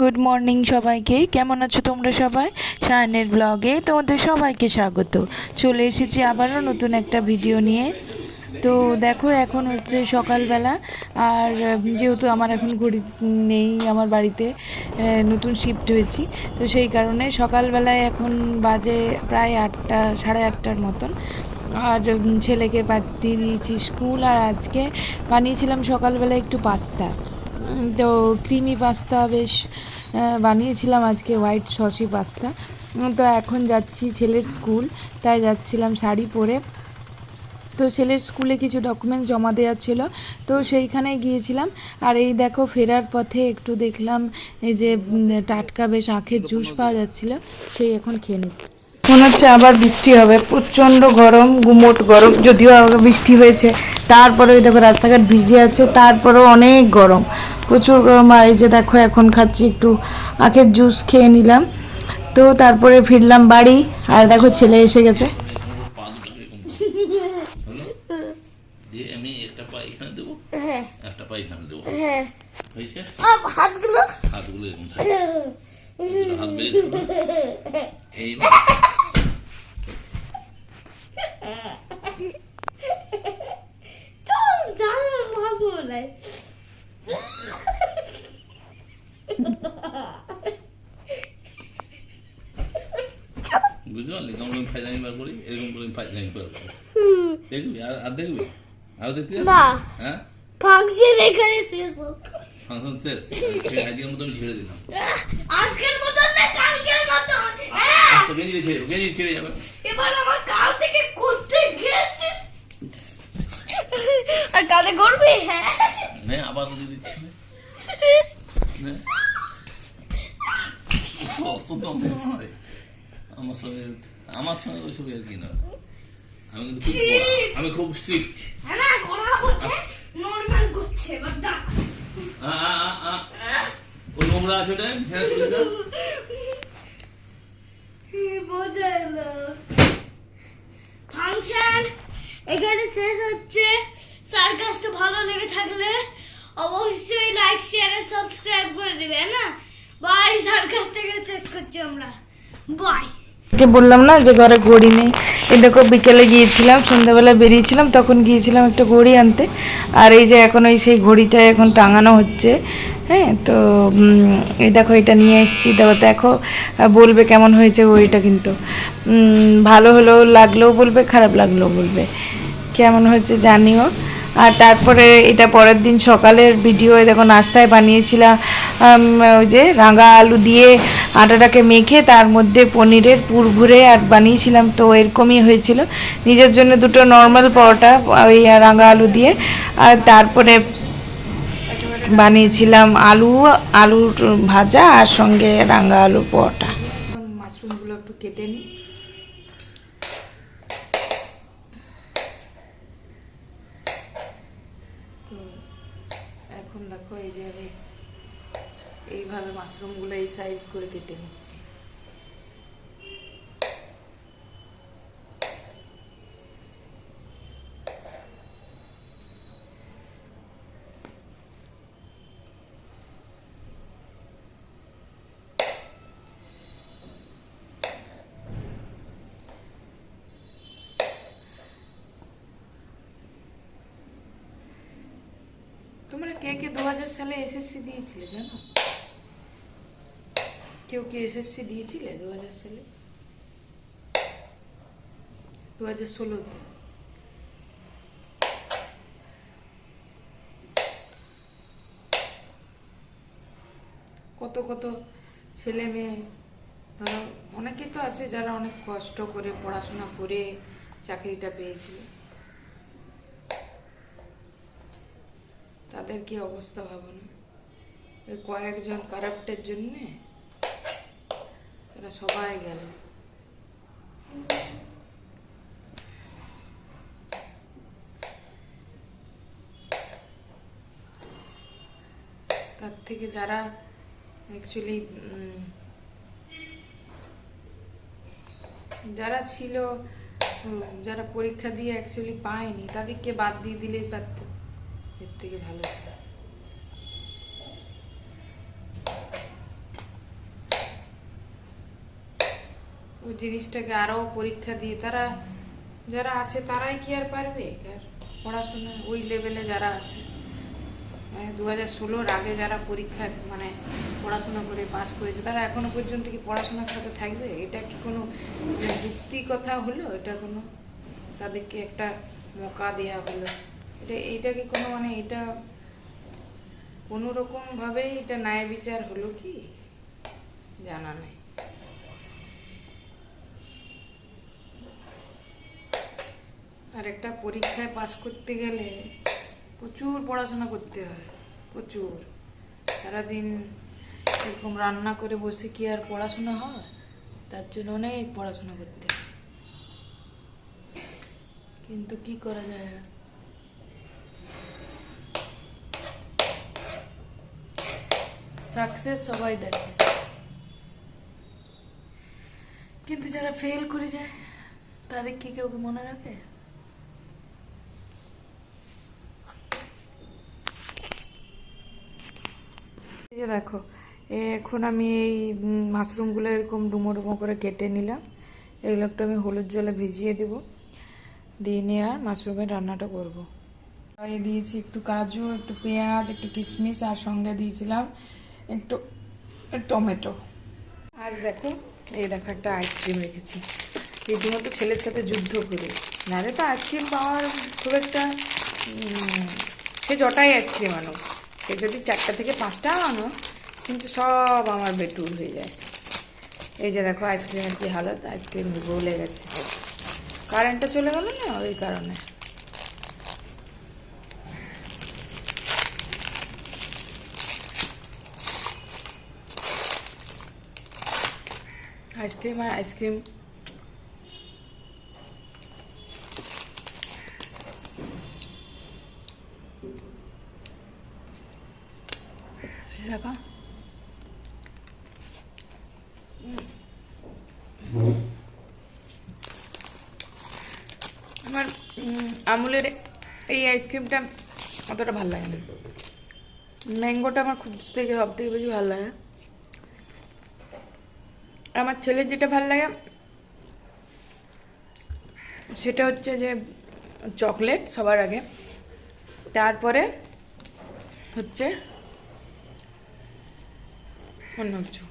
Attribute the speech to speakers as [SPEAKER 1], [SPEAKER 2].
[SPEAKER 1] Good morning সবাইকে। কেমন আছো তোমরা সবাই? শায়নের ব্লগে তোমাদের সবাইকে স্বাগত। চলে এসেছি আবারও নতুন একটা ভিডিও নিয়ে। তো দেখো, এখন হচ্ছে সকালবেলা। আর যেহেতু আমার এখন ঘড়ি নেই আমার বাড়িতে নতুন শিফট হয়েছি। তো সেই কারণে সকালবেলায় এখন বাজে প্রায় আটটা, সাড়ে আটটার মতন। আর ছেলেকে পাঠিয়ে দিয়েছি স্কুল। আর আজকে বানিয়েছিলাম সকালবেলা একটু পাস্তা। তো ক্রিমি পাস্তা বেশ বানিয়েছিলাম আজকে হোয়াইট সসি পাস্তা তো এখন যাচ্ছি ছেলের স্কুল তাই যাচ্ছিলাম শাড়ি পরে। তো ছেলের স্কুলে কিছু ডকুমেন্টস জমা দেওয়ার ছিল, তো সেইখানে গিয়েছিলাম। আর এই দেখো ফেরার পথে একটু দেখলাম, এই যে টাটকা বেশ আখের জুস পাওয়া যাচ্ছিল, সেই এখন খেয়ে নিচ্ছি। মনে হচ্ছে আবার বৃষ্টি হবে প্রচণ্ড গরম গুমোট গরম যদিও আবার বৃষ্টি হয়েছে। তারপরে ওই দেখো রাস্তাঘাট ভিজে আছে তারপরেও অনেক গরম। প্রচুর গরম আর এই যে দেখো এখন খাচ্ছি একটু আখের জুস খেয়ে নিলাম। তো তারপরে ফিরলাম বাড়ি আর দেখো ছেলে এসে গেছে।
[SPEAKER 2] আমি একটা পা এখানে দেবো?
[SPEAKER 3] হ্যাঁ।
[SPEAKER 2] একটা পা এখানে দেবো?
[SPEAKER 3] হ্যাঁ।
[SPEAKER 2] হয়েছে?
[SPEAKER 3] হাতগুলো?
[SPEAKER 2] হাতগুলো এরকম হাত বেরিয়ে এই
[SPEAKER 3] তো জানো ভালো নাই
[SPEAKER 2] বুঝতে পারলি কেমন করে ফাইদানি বার করি এরকম করে ফাইদানি বার করি। দেখবি? আর আর দেখবি? আর দেখতে। হ্যাঁ?
[SPEAKER 3] ফাংশন এখানে শেষ হোক।
[SPEAKER 2] ফাংশন শেষ। আজকের মতো আমি ছেড়ে দিলাম।
[SPEAKER 3] আজকের মতন না কালকের মতন।
[SPEAKER 2] আচ্ছা গেঞ্জি ছেড়ে গেঞ্জি ছেড়ে যাবে
[SPEAKER 3] এবার আমার কাল থেকে করতে গেছিস আর কালে করবি? হ্যাঁ।
[SPEAKER 2] নে আবার যদি দিচ্ছি নে। অত দম। আমার সঙ্গে আমার সঙ্গে ওইসব আর কি না আমি কিন্তু আমি খুব স্ট্রিক্ট
[SPEAKER 3] হ্যাঁ না করা বলতে নর্মাল করছে এবার দাঁড়া
[SPEAKER 2] ও নোংরা আছে ওটা? হ্যাঁ।
[SPEAKER 3] বোঝা এলো ফাংশন এখানে শেষ হচ্ছে। সার্কাসটা ভালো লেগে থাকলে অবশ্যই লাইক শেয়ার আর সাবস্ক্রাইব করে দেবে না? বাই সার্কাস থেকে শেষ করছি আমরা। বাই
[SPEAKER 1] কে বললাম না যে ঘরে ঘড়ি নেই। এই দেখো বিকেলে গিয়েছিলাম, সন্ধ্যাবেলা বেরিয়েছিলাম, তখন গিয়েছিলাম একটা ঘড়ি আনতে। আর এই যে এখন ওই সেই ঘড়িটা এখন টাঙানো হচ্ছে হ্যাঁ? তো এই দেখো এটা নিয়ে এসেছি। দেখো দেখো বলবে কেমন হয়েছে ঘড়িটা কিন্তু। ভালো হলেও লাগলেও বলবে, খারাপ লাগলেও বলবে। কেমন হয়েছে জানিও। আর তারপরে এটা পরের দিন সকালের ভিডিও দেখো নাস্তায় বানিয়েছিলাম ওই যে রাঙা আলু দিয়ে আটাটাকে মেখে তার মধ্যে পনিরের পুর ভরে আর বানিয়েছিলাম। তো এরকমই হয়েছিল। নিজের জন্য দুটো নর্মাল পরোটা, ওই রাঙা আলু দিয়ে। আর তারপরে বানিয়েছিলাম আলু, আলুর ভাজা আর সঙ্গে রাঙা আলু পরোটা। মাশরুমগুলো একটু কেটে নিই। এখন দেখো এই যে আমি এইভাবে মাশরুমগুলো এই সাইজ করে কেটে নিচ্ছি। তোমরা কে কে দু হাজার সালে এসএসসি দিয়েছিলে জানো? কেউ কি এসএসসি দিয়েছিলে দু হাজার সালে? দু হাজার ষোলোতে কত কত ছেলে মেয়ে, ধরো অনেকে তো আছে যারা অনেক কষ্ট করে পড়াশোনা করে চাকরিটা পেয়েছিল। তাদের কি অবস্থা ভাবো না ওই কয়েকজন কারাপ্টের জন্যে? তারা সবাই গেল। তার থেকে যারা অ্যাকচুয়ালি যারা ছিল যারা পরীক্ষা দিয়ে অ্যাকচুয়ালি পায়নি, তাদেরকে বাদ দিয়ে দিলেই পারত থেকে ভালো ওই জিনিসটাকে আরও পরীক্ষা দিয়ে তারা, যারা আছে তারাই কি আর পারবে? আর পড়াশোনা ওই লেভেলে যারা আছে মানে দু হাজার ষোলোর আগে যারা পরীক্ষা মানে পড়াশোনা করে পাশ করেছে, তারা এখনও পর্যন্ত কি পড়াশোনার সাথে থাকবে? এটা কি কোনো যুক্তি কথা হলো? এটা কোনো তাদেরকে একটা মকা দেওয়া হলো? এটা, এইটা কি কোনো মানে এটা কোনো রকমভাবে এটা ন্যায় বিচার হলো কি? জানা নেই। আর একটা পরীক্ষায় পাশ করতে গেলে প্রচুর পড়াশোনা করতে হয়, প্রচুর। সারাদিন এরকম রান্না করে বসে কি আর পড়াশোনা হয়? তার জন্য অনেক পড়াশোনা করতে হয়। কিন্তু কি করা যায় আর? সাকসেস সবাই দেখে। কিন্তু যারা ফেল করে যায়, তাদের কি কেউ মনে রাখে? এই যে দেখো এখন আমি এই মাশরুমগুলো এরকম ডুমো ডুমো করে কেটে নিলাম। এগুলো একটু আমি হলুদ জলে ভিজিয়ে দেব। দিয়ে নিয়ে আর মাশরুমের রান্নাটা করব। এই দিয়েছি একটু কাজু, একটু পেঁয়াজ, একটু কিশমিশ, আর সঙ্গে দিয়েছিলাম একটু টমেটো আর দেখো, এই দেখো একটা আইসক্রিম রেখেছি। রীতিমতো ছেলের সাথে যুদ্ধ করে। নাহলে তো আইসক্রিম পাওয়ার খুব একটা সে জটাই আইসক্রিম আনো সে যদি চারটা থেকে পাঁচটা আনো, কিন্তু সব আমার বেটুল হয়ে যায়। এই যে দেখো আইসক্রিমের কি হালত? আইসক্রিম গলে গেছে। কারেন্টটা চলে গেল না? ওই কারণে। আইসক্রিম আর আইসক্রিম আমার আমুলের এই আইসক্রিমটা অতটা ভালো লাগে না। ম্যাঙ্গোটা আমার খুব থেকে সব থেকে বেশি ভালো লাগে। আমার ছেলের যেটা ভালো লাগে, সেটা হচ্ছে যে চকলেট সবার আগে। তারপরে হচ্ছে অন্য কিছু।